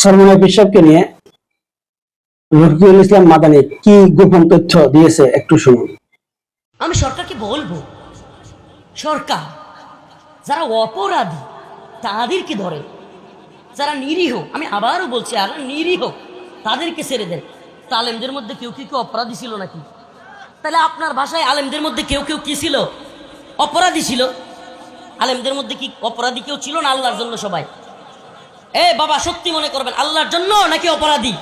সলমান বিশ্বকে নিয়ে রফিকুল ইসলাম মাদানি কি গোপন তথ্য দিয়েছে একটু শুনুন। আমি সরকারকে বলব, সরকার, যারা অপরাধী, তাদেরকে ধরে। যারা নিরীহ, আমি আবারও বলছি, আর নিরীহ, তাদেরকে ছেড়ে দেন। তা আলেমদের মধ্যে কেউ কেউ অপরাধী ছিল নাকি? তাহলে আপনার ভাষায় আলেমদের মধ্যে কেউ কেউ কি ছিল? অপরাধী ছিল? আলেমদের মধ্যে কি অপরাধী কেউ ছিল না আল্লাহর জন্য সবাই? এ বাবা সত্যি মনে করবেন, আল্লাহর জন্য নাকি অপরাধী?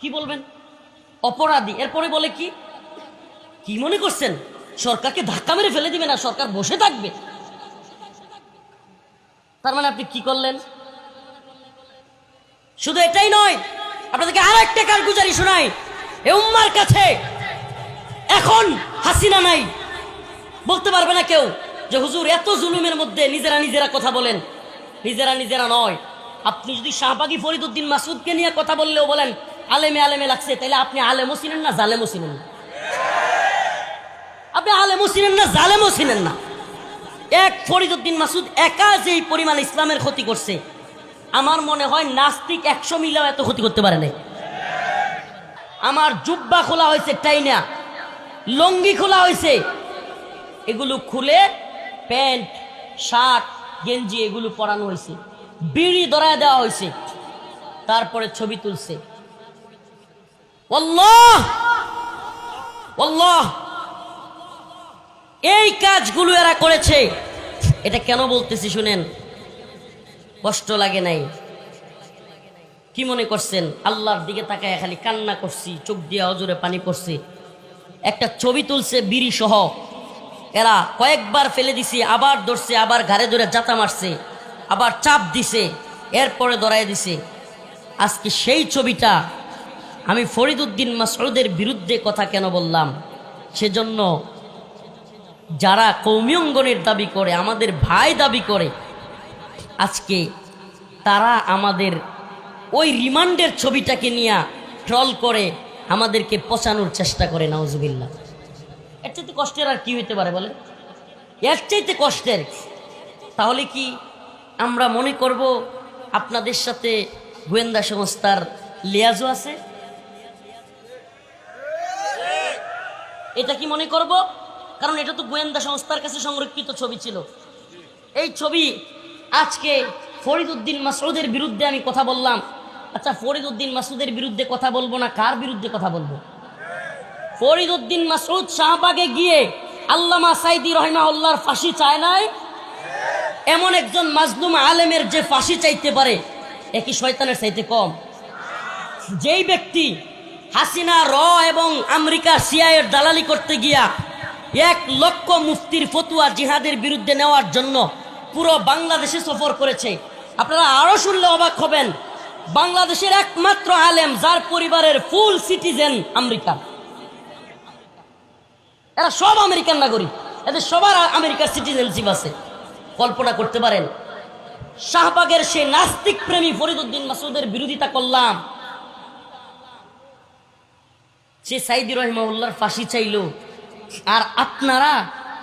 কি বলবেন? অপরাধী। এরপরে বলে কি? কি মনে করছেন? সরকারকে ধাক্কা মেরে ফেলে দিবে না, সরকার বসে থাকবে। তার মানে আপনি কি করলেন? শুধু এটাই নয়, আপনাদেরকে আর একটা কারগুজারি শোনাই। এ উম্মার কাছে এখন হাসিনা নাই। বলতে পারবে না কেউ যে, হুজুর, এত জুলুমের মধ্যে নিজেরা নিজেরা কথা বলেন। নিজেরা নিজেরা নয়। আপনি যদি শাহবাগি ফরিদুদ্দিন মাসুদকে নিয়ে কথা বললেও বলেন, আলেমে আলেমে লাগছে, তাহলে আপনি আলেমও চিনেন না, জালেমও চিনেন না। আপনি আলেমও চিনেন না, জালেমও চিনেন না। এক ফরিদুদ্দিন মাসুদ একা যে এই পরিমাণ ইসলামের ক্ষতি করছে, আমার মনে হয় নাস্তিক একশো মিলেও এত ক্ষতি করতে পারে নাই। আমার জুব্বা খোলা হয়েছে টাইনা, লঙ্গি খোলা হয়েছে। এগুলো খুলে প্যান্ট, শার্ট গেঞ্জি এগুলো পরানো হয়েছে। বিড়ি ধরায় দেওয়া হয়েছে। তারপরে ছবি তুলছে। এই কাজগুলো এরা করেছে। এটা কেন বলতেছি শুনেন? কষ্ট লাগে নাই। কি মনে করছেন? আল্লাহর দিকে তাকায় খালি কান্না করছি, চোখ দিয়ে অজরে পানি পড়ছে। একটা ছবি তুলছে বিড়ি সহ এরা কয়েকবার ফেলে দিছে, আবার ধরছে, আবার ঘাড়ে ধরে জাতা মারছে, আবার চাপ দিছে, এরপরে ধরায় দিছে। আজকে সেই ছবিটা আমি ফরিদুদ্দিন মাসউদের বিরুদ্ধে কথা কেন বললাম? সেজন্য যারা কৌমি অঙ্গনের দাবি করে, আমাদের ভাই দাবি করে, আজকে তারা আমাদের ওই রিমান্ডের ছবিটাকে নিয়ে ট্রল করে আমাদেরকে পচানোর চেষ্টা করে, নাউজুবিল্লাহ। এর চাইতে কষ্টের আর কি হইতে পারে বলে? এর চাইতে কষ্টের। তাহলে কি আমরা মনে করব আপনাদের সাথে গোয়েন্দা সংস্থার লিয়াজও আছে? এটা কি মনে করব? কারণ এটা তো গোয়েন্দা সংস্থার কাছে সংরক্ষিত ছবি ছিল। এই ছবি আজকে ফরিদউদ্দিন মাসুদের বিরুদ্ধে আমি কথা বললাম। আচ্ছা ফরিদউদ্দিন মাসুদের বিরুদ্ধে কথা বলব না? কার বিরুদ্ধে কথা বলব? ফরিদউদ্দিন মাসুদ শাহবাগে গিয়ে আল্লামা সাইদি রহিমাউল্লাহর ফাঁসি চায় নাই? এমন একজন মাজলুম আলেমের যে ফাঁসি চাইতে পারে একই শয়তানের চাইতে কম? যেই ব্যক্তি হাসিনা, র এবং আমেরিকা সিআইয়ের দালালি করতে গিয়া এক লক্ষ মুফতির ফতুয়া জিহাদের বিরুদ্ধে নেওয়ার জন্য পুরো বাংলাদেশে সফর করেছে। আপনারা আরও শুনলে অবাক হবেন, বাংলাদেশের একমাত্র আলেম যার পরিবারের ফুল সিটিজেন আমেরিকা এরা সব আমেরিকান নাগরিক। এদের সবার আমেরিকার সিটিজেনশিপ আছে। কল্পনা করতে পারেন, শাহবাগের সেই নাস্তিক প্রেমী ফরিদুদ্দিন মাসুদের বিরোধিতা করলাম। সে সাইদি রহিমাউল্লাহর ফাঁসি চাইল। আর আপনারা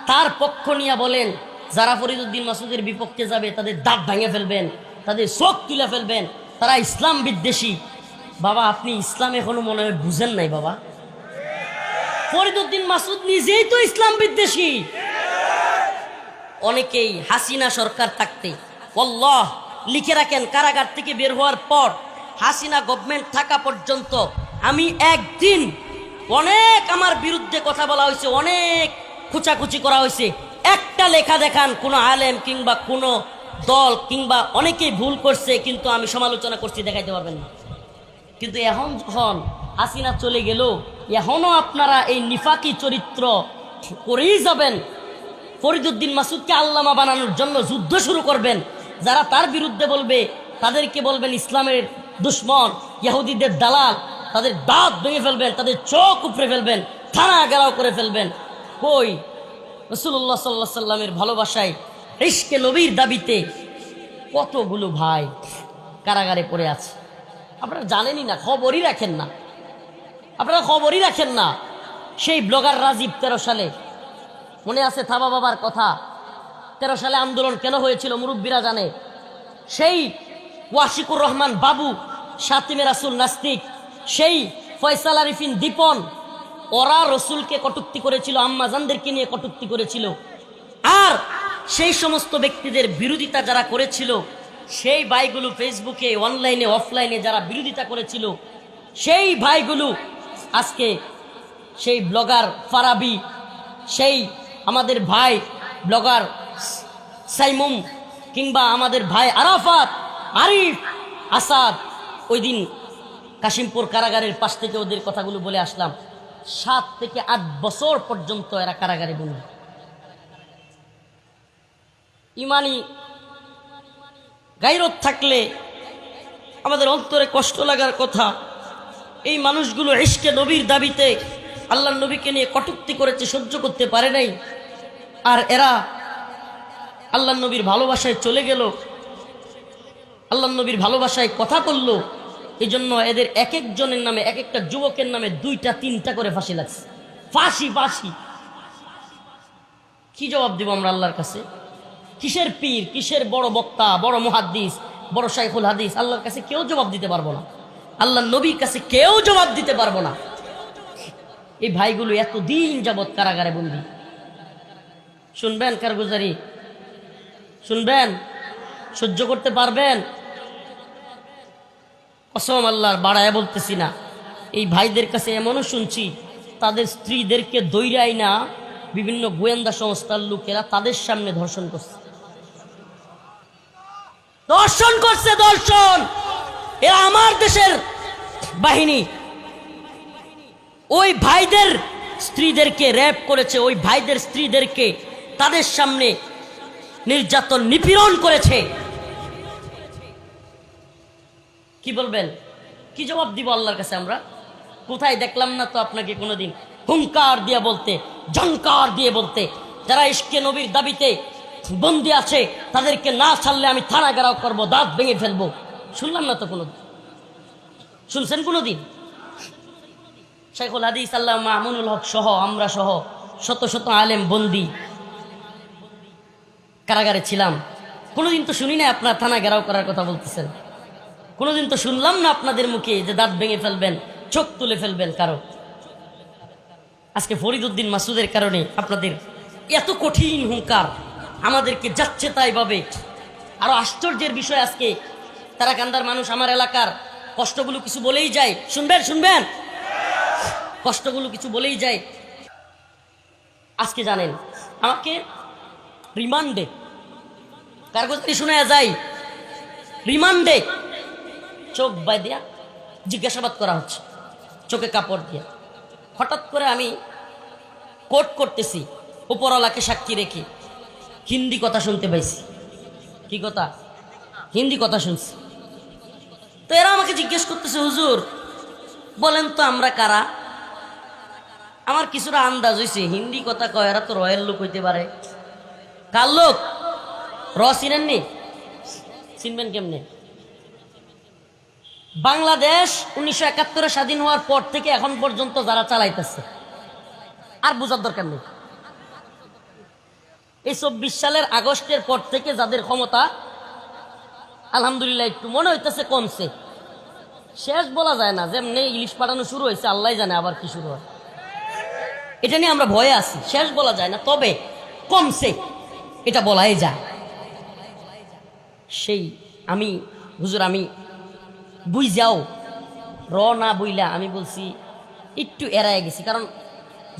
তার পক্ষ নিয়ে বলেন, যারা ফরিদুদ্দিন মাসুদের বিপক্ষে যাবে, তাদের দাঁত ভাঙে ফেলবেন, তাদের চোখ তুলে ফেলবেন, তারা ইসলাম বিদ্বেষী। বাবা, আপনি ইসলাম এখনও মনে হয় বুঝেন নাই বাবা। ফরিদুদ্দিন মাসুদ নিজেই তো ইসলাম বিদ্বেষী। অনেকেই হাসিনা সরকার থাকতে অল্লাহ লিখে রাখেন কারাগার থেকে বের হওয়ার পর হাসিনা গভর্নমেন্ট থাকা পর্যন্ত আমি একদিন অনেক আমার বিরুদ্ধে কথা বলা হয়েছে, অনেক খুচাখুচি করা হয়েছে। একটা লেখা দেখান, কোনো আলেম কিংবা কোনো দল কিংবা অনেকেই ভুল করছে, কিন্তু আমি সমালোচনা করছি, দেখাইতে পারবেন না। কিন্তু এখন যখন হাসিনা চলে গেল এখনও আপনারা এই নিফাকি চরিত্র করেই যাবেন। ফরিদুদ্দিন মাসুদকে আল্লামা বানানোর জন্য যুদ্ধ শুরু করবেন। যারা তার বিরুদ্ধে বলবে, তাদেরকে বলবেন ইসলামের দুশ্মন ইহুদিদের দালাল, তাদের দাঁত ভেঙে ফেলবেন, তাদের চোখ উপড়ে ফেলবেন, থানা গেরাও করে ফেলবেন। কই? রসুল্লাহ সাল্লাহ সাল্লামের ভালোবাসায় ইস্কে নবীর দাবিতে কতগুলো ভাই কারাগারে পড়ে আছে। আপনারা জানেনই না, খবরই রাখেন না। আপনারা খবরই রাখেন না। সেই ব্লগার রাজীব তেরো সালে। মনে আছে থাবা বাবার কথা? তেরো সালে আন্দোলন কেন হয়েছিল মুরব্বীরা জানে? সেই ওয়াশিকুর রহমান বাবু সাতিমে রাসুল নাস্তিক, সেই ফয়সাল আরিফিন দীপন, ওরা রসুলকে কটুক্তি করেছিল আম্মাজানদেরকে নিয়ে কটুক্তি করেছিল। আর সেই সমস্ত ব্যক্তিদের বিরোধিতা যারা করেছিল, সেই ভাইগুলো ফেসবুকে অনলাইনে অফলাইনে যারা বিরোধিতা করেছিল, সেই ভাইগুলো আজকে সেই ব্লগার ফারাবি, সেই আমাদের ভাই ব্লগার সাইমুম, কিংবা আমাদের ভাই আরাফাত, আরিফ আসাদ ওই দিন কাশিমপুর কারাগারের পাশ থেকে ওদের কথাগুলো বলে আসলাম। সাত থেকে আট বছর পর্যন্ত এরা কারাগারে বন্দি। ইমানি গাইরত থাকলে আমাদের অন্তরে কষ্ট লাগার কথা এই মানুষগুলো ইশকে নবীর দাবিতে আল্লাহ নবীকে নিয়ে কটুক্তি করেছে, সহ্য করতে পারে নাই। আর এরা আল্লাহ নবীর ভালোবাসায় চলে গেল। আল্লাহ নবীর ভালোবাসায় কথা বলল। এই জন্য এদের এক একজনের নামে, এক একটা যুবকের নামে দুইটা, তিনটা করে ফাঁসি লাগছে। ফাঁসি ফাঁসি। কি জবাব দিব আমরা আল্লাহর কাছে? কিসের পীর, কিসের বড় বক্তা, বড় মুহাদ্দিস, বড় শাইখুল হাদিস? আল্লাহর কাছে কেউ জবাব দিতে পারব না। আল্লাহ নবীর কাছে কেউ জবাব দিতে পারব না। এই ভাইগুলো এতদিন যাবৎ কারাগারে বন্দি। শুনবেন কারগুজারি? শুনবেন? সহ্য করতে পারবেন? কসম আল্লাহর বাড়ায় বলতেছি না। এই ভাইদের কাছে এমনও শুনছি, তাদের স্ত্রীদেরকে দৈরাই না, বিভিন্ন গোয়েন্দা সংস্থার লোকেরা তাদের সামনে ধর্ষণ করছে। দর্শন করছে দর্শন এরা আমার দেশের বাহিনী। ওই ভাইদের স্ত্রীদেরকে র্যাপ করেছে, ওই ভাইদের স্ত্রীদেরকে তাদের সামনে নির্যাতন, নিপীড়ন করেছে। কি বলবেন? কি জবাব দিব আল্লাহর কাছে আমরা? কোথায় দেখলাম না তো আপনাকে কোনোদিন? হুঙ্কার দিয়ে বলতে জঙ্কার দিয়ে বলতে। যারা ইস্কে নবীর দাবিতে বন্দি আছে, তাদেরকে না ছাড়লে আমি থানা গেরাও করব, দাঁত ভেঙে ফেলব। শুনলাম না তো কোনো শুনছেন কোনোদিন? শেখুল হাদিস, আল্লাহ মামুনুল হক সহ, আমরা সহ শত শত আলেম বন্দি কারাগারে ছিলাম। কোনোদিন তো শুনি না আপনার থানা ঘেরাও করার কথা বলতেছেন। কোনোদিন তো শুনলাম না আপনাদের মুখে যে দাঁত ভেঙে ফেলবেন, চোখ তুলে ফেলবেন কারও। আজকে ফরিদুদ্দিন মাসুদের কারণে আপনাদের এত কঠিন হুঙ্কার আমাদেরকে যাচ্ছে তাই ভাবে। আরও আশ্চর্যের বিষয় আজকে তারা কান্দার মানুষ আমার এলাকার, কষ্টগুলো কিছু বলেই যায়। শুনবেন শুনবেন? কষ্টগুলো কিছু বলেই যায়। আজকে জানেন, আমাকে রিমান্ডে কারগতি শোনা যায়, রিমান্ডে চোখ বাই দিয়া জিজ্ঞাসাবাদ করা হচ্ছে, চোখে কাপড় দিয়া। হঠাৎ করে আমি কোর্ট করতেছি, উপরওয়ালাকে সাক্ষী রেখে। হিন্দি কথা শুনতে পাইছি। কি কথা? হিন্দি কথা শুনছি। তো এরা আমাকে জিজ্ঞেস করতেছে, হুজুর, বলেন তো আমরা কারা? আমার কিছুটা আন্দাজ হয়েছে হিন্দি কথা কয়, এরা তো রয়্যাল লোক হইতে পারে। কার লোক? র চিনেননি? চিনবেন কেমনে? বাংলাদেশ উনিশশো একাত্তরে স্বাধীন হওয়ার পর থেকে এখন পর্যন্ত যারা চালাইতেছে। আর বোঝার দরকার নেই। এই চব্বিশ সালের আগস্টের পর থেকে যাদের ক্ষমতা আলহামদুলিল্লাহ, একটু মনে হইতেছে কমছে। শেষ বলা যায় না, যেমনি ইলিশ পাঠানো শুরু হয়েছে আল্লাহ জানে আবার কি শুরু হয়। এটা নিয়ে আমরা ভয়ে আছি, শেষ বলা যায় না, তবে কমছে, এটা বলাই যায়। সেই আমি, হুজুর আমি বুঝ যাও র না বইলা আমি বলছি, একটু এড়ায় গেছি, কারণ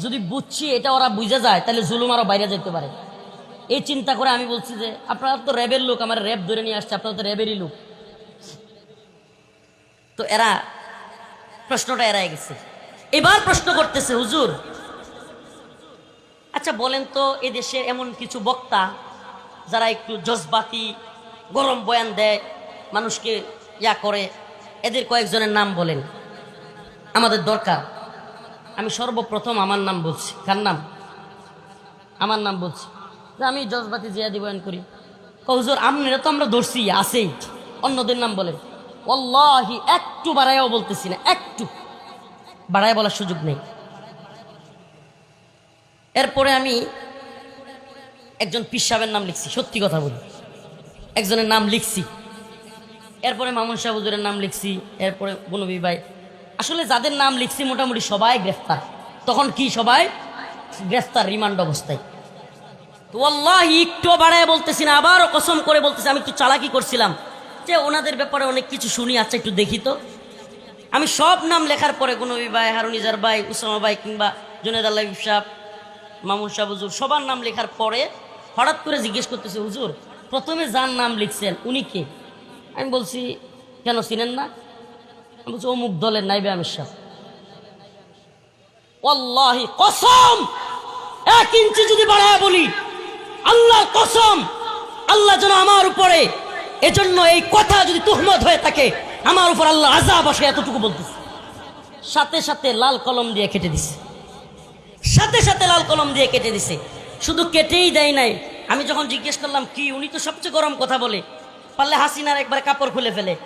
যদি বুঝছি এটা ওরা বুঝে যায়, তাহলে জুলুম আরও বাইরে যেতে পারে। এই চিন্তা করে আমি বলছি যে, আপনারা তো র্যাবের লোক, আমার র্যাব ধরে নিয়ে আসছে, আপনারা তো র্যাবেরই লোক। তো এরা প্রশ্নটা এড়ায় গেছে। এবার প্রশ্ন করতেছে, হুজুর আচ্ছা বলেন তো এ দেশের এমন কিছু বক্তা যারা একটু জজবাতি, গরম বয়ান দেয়, মানুষকে ইয়া করে, এদের কয়েকজনের নাম বলেন। আমাদের দরকার। আমি সর্বপ্রথম আমার নাম বলছি। কার নাম? আমার নাম বলছি। আমি জজবাতি জিয়াদি বয়ান করি। কৌজোর আপনারা তো আমরা ধরছি, আছেই। অন্যদের নাম বলেন অল্লাহি একটু বাড়াইয়াও বলতেছি না, একটু। বাড়ায় বলার সুযোগ নেই। এরপরে আমি একজন পিসাবের নাম লিখছি, সত্যি কথা বলি। একজনের নাম লিখছি। এরপরে মামুন শাহ হুজুরের নাম লিখছি, এরপরে বনবী ভাই। আসলে যাদের নাম লিখছি, মোটামুটি সবাই গ্রেফতার। তখন কি সবাই? গ্রেফতার, রিমান্ড অবস্থায়। তো আল্লাহ একটু বাড়ায় বলতেছি না, আবারও কসম করে বলতেছি, আমি একটু চালাকি করছিলাম। যে ওনাদের ব্যাপারে অনেক কিছু শুনি আচ্ছা একটু দেখি তো। আমি সব নাম লেখার পরে গুনবী ভাই হারুনিজার ভাই, উসামা ভাই কিংবা জুনেদ আল্লাহ সাহ মামুন শাহ হুজুর, সবার নাম লেখার পরে হঠাৎ করে জিজ্ঞেস করতেছে, হুজুর, প্রথমে যার নাম লিখছেন, উনি কে? আমি বলছি, কেন চিনেন না? আমি বলছি, অমুক দলের নাইবে আমির শাহ। ওয়াল্লাহি, কসম! এক ইঞ্চি যদি বাড়ায় বলি আল্লাহর কসম আল্লাহ যেন আমার উপরে এজন্য এই কথা যদি তুহমত হয়ে থাকে আমার উপর আল্লাহ আজাব আসে এতটুকু বলতেছে। সাথে সাথে লাল কলম দিয়ে কেটে দিছে। সাথে সাথে লাল কলম দিয়ে কেটে দিছে। শুধু কেটেই দেয় নাই। আমি যখন জিজ্ঞেস করলাম কি উনি তো সবচেয়ে গরম কথা বলে? পারলে হাসিনার একবার কাপড় খুলে ফেলে।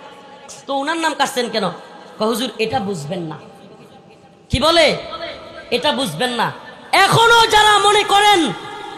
তো উনার নাম কাটছেন কেন? কয়, হুজুর এটা বুঝবেন না। কি বলে? এটা বুঝবেন না। এখনও যারা মনে করেন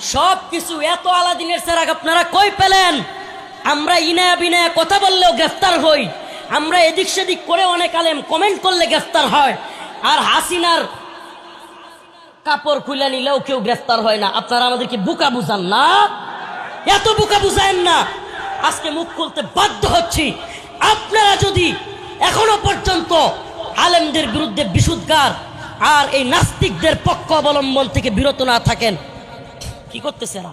সব কিছু এত আলাদিনের সেরাক আপনারা কই পেলেন? আমরা ইনায়া বিনায়া কথা বললেও গ্রেফতার হই। আমরা এদিক সেদিক করে অনেক আলেম কমেন্ট করলে গ্রেফতার হয়। আর হাসিনার কাপড় খুলে নিলেও কেউ গ্রেফতার হয় না। আপনারা আমাদেরকে বুকা বুঝান না? এত বুকা বুঝায়েন না। আজকে মুখ খুলতে বাধ্য হচ্ছি। আপনারা যদি এখনও পর্যন্ত আলেমদের বিরুদ্ধে বিশুদ্ধার আর এই নাস্তিকদের পক্ষ অবলম্বন থেকে বিরত না থাকেন কি করতেছে এরা?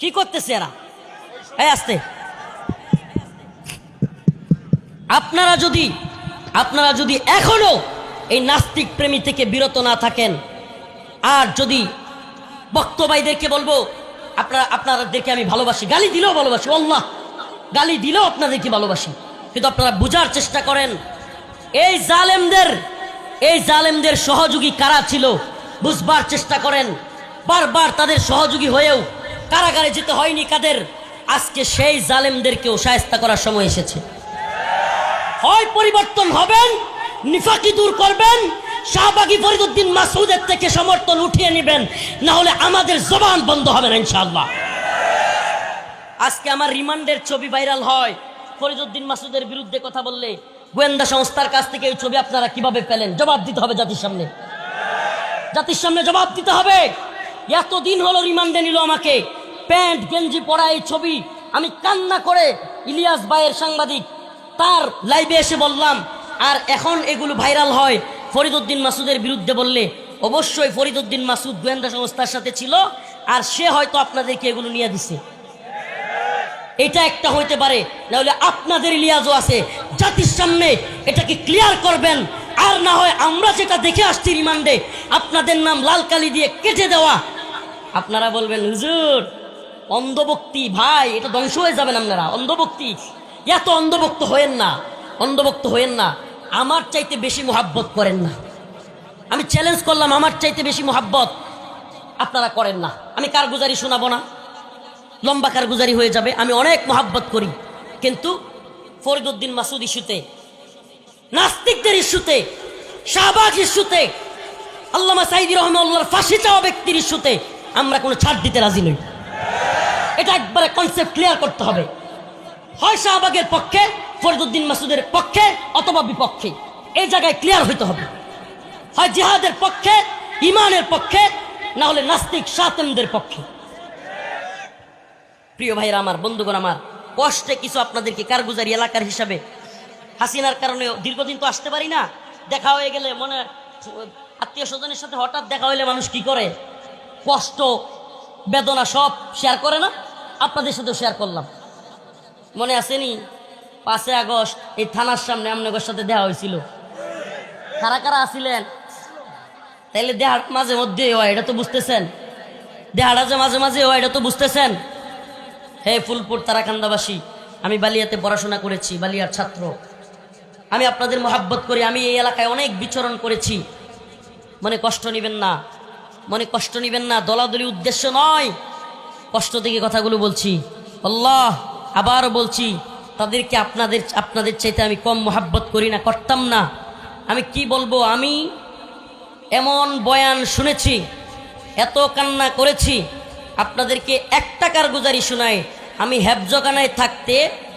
কি করতেছে এরা? এই আসতে। আপনারা যদি আপনারা যদি এখনও এই নাস্তিক প্রেমী থেকে বিরত না থাকেন, আর যদি বক্তবাইদেরকে বলব, আপনারা, আপনাদেরকে আমি ভালোবাসি, গালি দিলেও ভালোবাসি আল্লাহ গালি দিলেও আপনাদেরকে ভালোবাসি, কিন্তু আপনারা বোঝার চেষ্টা করেন, এই জালেমদের এই জালেমদের সহযোগী কারা ছিল, বুঝবার চেষ্টা করেন বারবার তাদের সহযোগী হয়েও কারাগারে যেতে হয়নি কাদের। আজকে সেই জালেমদেরকেও সায়স্তা করার সময় এসেছে। হয় পরিবর্তন হবেন, নিফাকি দূর করবেন, শাহবাগী ফরিদুদ্দিন মাসুদের থেকে সমর্থন উঠিয়ে নেবেন না হলে আমাদের জবান বন্ধ হবে না ইনশাআল্লাহ। আজকে আমার রিমান্ডের ছবি ভাইরাল হয়। ফরিদুদ্দিন মাসুদের বিরুদ্ধে কথা বললে গোয়েন্দা সংস্থার কাছ থেকে এই ছবি আপনারা কীভাবে পেলেন? জবাব দিতে হবে জাতির সামনে। জাতির সামনে জবাব দিতে হবে। এতদিন হলো রিমান্ডে নিল আমাকে। প্যান্ট, গেঞ্জি পরা এই ছবি। আমি কান্না করে ইলিয়াস ভাইয়ের সাংবাদিক, তার লাইভে এসে বললাম, আর এখন এগুলো ভাইরাল হয়। ফরিদুদ্দিন মাসুদের বিরুদ্ধে বললে, অবশ্যই ফরিদুদ্দিন মাসুদ গোয়েন্দা সংস্থার সাথে ছিল, আর সে হয়তো আপনাদেরকে এগুলো নিয়ে দিছে। এটা একটা হইতে পারে, নাহলে আপনাদের ইলিয়াজও আছে। জাতির সামনে এটাকে ক্লিয়ার করবেন, আর না হয় আমরা যেটা দেখে আসছি রিমান্ডে, আপনাদের নাম লাল কালি দিয়ে কেটে দেওয়া। আপনারা বলবেন, হুজুর, অন্ধভক্তি, ভাই, এটা ধ্বংস হয়ে যাবেন আপনারা, অন্ধভক্তি। এত অন্ধভক্ত হয়েন না, অন্ধভক্ত হয়েন না। আমার চাইতে বেশি মোহাব্বত করেন না। আমি চ্যালেঞ্জ করলাম, আমার চাইতে বেশি মোহাব্বত আপনারা করেন না। আমি কারগুজারি শোনাবো না। লম্বা কারগুজারি হয়ে যাবে। আমি অনেক মহাব্বত করি। কিন্তু ফরিদুদ্দিন মাসুদ ইস্যুতে, নাস্তিকদের ইস্যুতে শাহবাগ ইস্যুতে, আল্লামা সাইদি রহমাল্লাহর ফাঁসি চাওয়া ব্যক্তির ইস্যুতে আমরা কোনো ছাড় দিতে রাজি নই। এটা একবারে কনসেপ্ট ক্লিয়ার করতে হবে। হয় শাহবাগের পক্ষে ফরিদুদ্দিন মাসুদের পক্ষে অথবা বিপক্ষে। এই জায়গায় ক্লিয়ার হইতে হবে। হয় জিহাদের পক্ষে, ইমানের পক্ষে, না হলে নাস্তিক সাতেমদের পক্ষে। প্রিয় ভাইরা আমার, বন্ধুগণ আমার, কষ্টে কিছু আপনাদেরকে কারগুজারি এলাকার হিসাবে হাসিনার কারণে দীর্ঘদিন তো আসতে পারি না। দেখা হয়ে গেলে মনে, আত্মীয় স্বজনের সাথে হঠাৎ দেখা হইলে মানুষ কি করে? কষ্ট, বেদনা সব শেয়ার করে না? আপনাদের সাথেও শেয়ার করলাম। মনে আসেনি পাঁচে আগস্ট এই থানার সামনে আমনগর সাথে দেওয়া হয়েছিল। কারা কারা আসিলেন তাইলে দেহার মাঝে মধ্যে হয়, এটা তো বুঝতেছেন। দেহাটা যে মাঝে মাঝে হয়, এটা তো বুঝতেছেন। হে ফুলপুর তারাকান্দাবাসী, আমি বালিয়াতে পড়াশোনা করেছি, বালিয়ার ছাত্র। আমি আপনাদের মোহাব্বত করি, আমি এই এলাকায় অনেক বিচরণ করেছি। মনে কষ্ট নেবেন না। মনে কষ্ট নেবেন না দলাদলি উদ্দেশ্য নয়। কষ্ট থেকে কথাগুলো বলছি। আল্লাহ, আবারও বলছি, তাদেরকে আপনাদের আপনাদের চাইতে আমি কম মোহাব্বত করি না, করতাম না। আমি কি বলব? আমি এমন বয়ান শুনেছি, এত কান্না করেছি, আপনাদেরকে এক টাকার গুজারি শোনায়, আমি হেফজগানায় থাকতে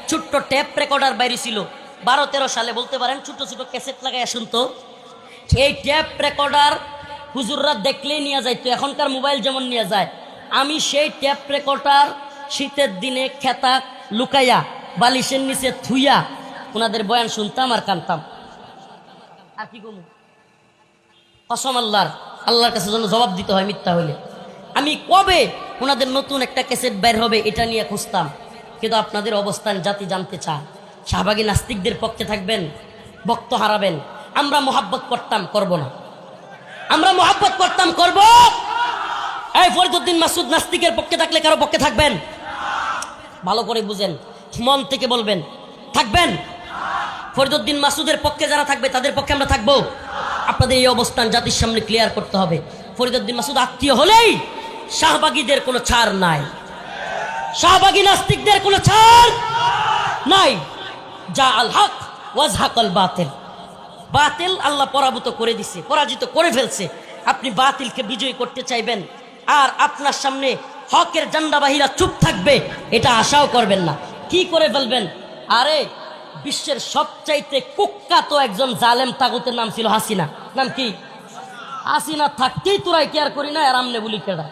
ছোট্ট ট্যাপ রেকর্ডার বাইরে ছিল। বারো তেরো সালে, বলতে পারেন, ছোট ছোট ক্যাসেট লাগাই শুনতো। এই ট্যাপ রেকর্ডার হুজুররা দেখলেই নিয়ে যায়, তো এখনকার মোবাইল যেমন নিয়ে যায়। আমি সেই ট্যাপ রেকর্ডার শীতের দিনে খেতা লুকাইয়া, বালিশের নিচে থুইয়া ওনাদের বয়ান শুনতাম আর কানতাম। আর কি কমু কসম আল্লাহর আল্লাহর কাছে যেন জবাব দিতে হয় মিথ্যা হলে আমি কবে ওনাদের নতুন একটা ক্যাসেট বের হবে এটা নিয়ে খুঁজতাম। কিন্তু আপনাদের অবস্থান জাতি জানতে চায়। শাহবাগী নাস্তিকদের পক্ষে থাকবেন, বক্ত হারাবেন। আমরা মোহাব্বত করতাম, করব না। আমরা মোহাব্বত করতাম, করব? এই ফরিদুদ্দিন মাসুদ নাস্তিকের পক্ষে থাকলে কারও পক্ষে থাকবেন? ভালো করে বুঝেন, মন থেকে বলবেন। থাকবেন? ফরিদুদ্দিন মাসুদের পক্ষে যারা থাকবে, তাদের পক্ষে আমরা থাকব। আপনাদের এই অবস্থান জাতির সামনে ক্লিয়ার করতে হবে। ফরিদুদ্দিন মাসুদ আত্মীয় হলেই শাহবাগীদের কোনো ছাড় নাই। শাহবাগী নাস্তিকদের কোনো ছাড় নাই। যা আল হক, ওয়াজ হাকল বাতিল। বাতিল আল্লাহ পরাভূত করে দিছে, পরাজিত করে ফেলছে। আপনি বাতিলকে বিজয়ী করতে চাইবেন, আর আপনার সামনে হকের জান্ডাবাহীরা চুপ থাকবে, এটা আশাও করবেন না। কি করে ফেলবেন? আরে, বিশ্বের সবচাইতে কুখ্যাত একজন জালেম তাগুতের নাম ছিল হাসিনা। নাম কি? হাসিনা থাকতেই তোরাই কেয়ার করি না আর আমনে বলি কেডা।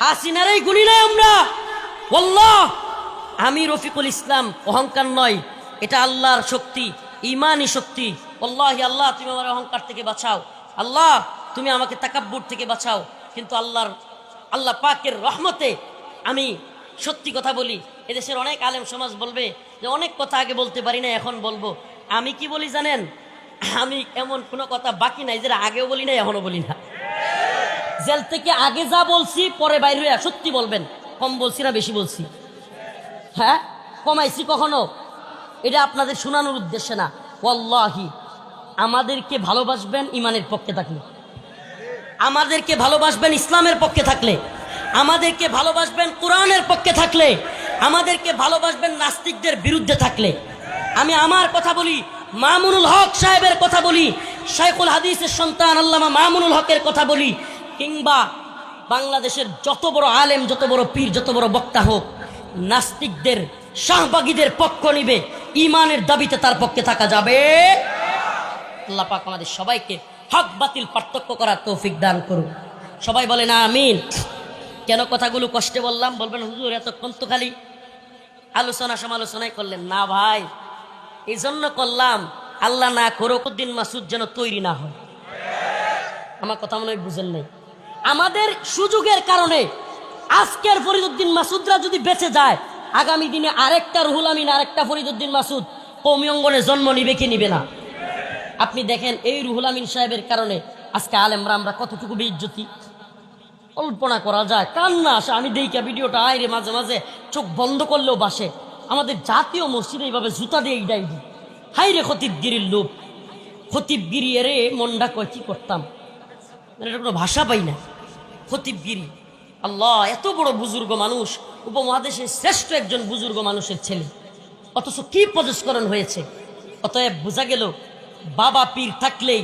হাসিনারই গুলি নাই আমরা। ওল্লাহ আমি রফিকুল ইসলাম অহংকার নয়, এটা আল্লাহর শক্তি। ইমানই শক্তি। আল্লাহ আল্লাহ, তুমি আমার অহংকার থেকে বাঁচাও। আল্লাহ, তুমি আমাকে তাকাব্বুর থেকে বাঁচাও। কিন্তু আল্লাহর, আল্লাহ পাকের রহমতে আমি সত্যি কথা বলি, এদেশের অনেক আলেম সমাজ বলবে যে, অনেক কথা আগে বলতে পারি না এখন বলব। আমি কি বলি জানেন? আমি এমন কোনো কথা বাকি নাই যেটা আগেও বলি না এখনও বলি না। জেল থেকে আগে যা বলছি, পরে বাইরে সত্যি বলবেন। কম বলছি না, বেশি বলছি। হ্যাঁ? কমাইছি কখনো? এটা আপনাদের শোনানোর উদ্দেশ্যে না। ওয়াল্লাহি, আমাদেরকে ভালোবাসবেন ইমানের পক্ষে থাকলে। আমাদেরকে ভালোবাসবেন ইসলামের পক্ষে থাকলে। আমাদেরকে ভালোবাসবেন কোরআনের পক্ষে থাকলে। আমাদেরকে ভালোবাসবেন নাস্তিকদের বিরুদ্ধে থাকলে। আমি আমার কথা বলি, মামুনুল হক সাহেবের কথা বলি, শাইখুল হাদিসের সন্তান আল্লামা মামুনুল হকের কথা বলি, কিংবা বাংলাদেশের যত বড় আলেম, যত বড় পীর, যত বড় বক্তা হোক, নাস্তিকদের, শাহবাগীদের পক্ষ নিবে। ইমানের দাবিতে তার পক্ষে থাকা যাবে। আল্লাহ পাক আমাদের সবাইকে হক, বাতিল, পার্থক্য করার তৌফিক দান করুন সবাই বলে না আমিন। কেন কথাগুলো কষ্টে বললাম? বলবেন, হুজুর, এতক্ষণ তো খালি আলোচনা সমালোচনাই করলেন। না ভাই এই জন্য করলাম। আল্লাহ না করো দিন মাসুদ যেন তৈরি না হয়। আমার কথা মনে হয় বুঝেন নাই। আমাদের সুযোগের কারণে আজকের ফরিদুদ্দিন মাসুদরা যদি বেঁচে যায় আগামী দিনে আরেকটা রুহুল আমিন, আরেকটা ফরিদুদ্দিন মাসুদ কৌমি অঙ্গনে জন্ম নিবে কি নিবে না? আপনি দেখেন এই রুহুল আমিন সাহেবের কারণে আজকে আলেমরা আমরা কতটুকু বেইজ্জতি? কল্পনা করা যায়, কান্না আসে। আমি দেইকা ভিডিওটা আইরে মাঝে মাঝে চোখ বন্ধ করলেও বাসে। আমাদের জাতীয় মসজিদে এইভাবে জুতা দিয়ে ইডাই দিই। হাই রে খতিবগিরির লোক খতিবগিরি, এরে মনটা কয়, কি করতাম? মানে এটা কোনো ভাষা পাই না। খতিবগিরি। আল্লাহ, এত বড় বুজুর্গ মানুষ, উপমহাদেশের শ্রেষ্ঠ একজন বুজুর্গ মানুষের ছেলে। অথচ কি প্রজস্করণ হয়েছে? অতএব বোঝা গেল, বাবা পীর থাকলেই,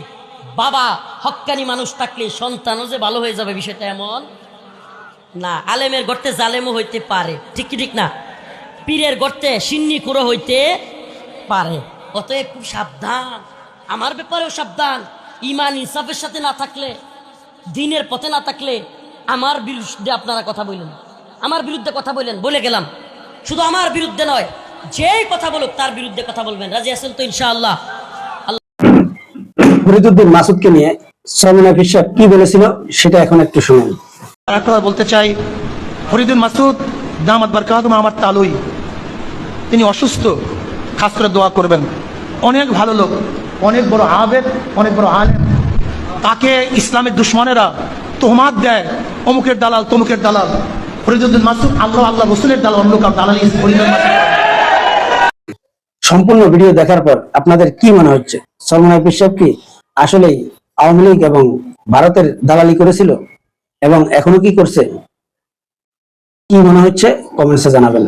বাবা হক্কানি মানুষ থাকলে সন্তানও যে ভালো হয়ে যাবে বিষয়টা এমন না। আলেমের গর্তে জালেমও হইতে পারে, ঠিক কি ঠিক না? পীরের গর্তে সিন্নি কুড়ো হইতে পারে। অতএব খুব সাবধান, আমার ব্যাপারেও সাবধান। ইমান ইনসাফের সাথে না থাকলে, দিনের পথে না থাকলে আমার বিরুদ্ধে আপনারা কথা বললেন আমার বিরুদ্ধে কথা বললেন বলে গেলাম। শুধু আমার বিরুদ্ধে নয় যেই কথা বলুক তার বিরুদ্ধে কথা বলবেন। রাজি আছেন তো ইনশাআল্লাহ? ফরিদুদ্দিন মাসুদকে নিয়ে সমিনা বিশ্বাস কি বলেছিল সেটা এখন একটু শুনুন। একটা বলতে চাই ফরিদুল মাসুদ দামাত বারকাত আমার তালুই। তিনি অসুস্থ খাস করে দোয়া করবেন। অনেক ভালো লোক অনেক বড় আবেদ অনেক বড় আলেম। তাকে ইসলামের দুশ্মনেরা তোহমাত দেয়, অমুকের দালাল, তমুকের দালাল। ফরিদুদ্দিন মাসুদ, আল্লাহ আল্লাহ, রসুলের দালাল, অন্য দালালি সম্পূর্ণ ভিডিও দেখার পর আপনাদের কি মনে হচ্ছে? সলমান হাফিজ কি আসলেই আওয়ামী লীগ এবং ভারতের দালালি করেছিল? এবং এখনও কি করছে? কি মনে হচ্ছে? কমেন্টসে জানাবেন।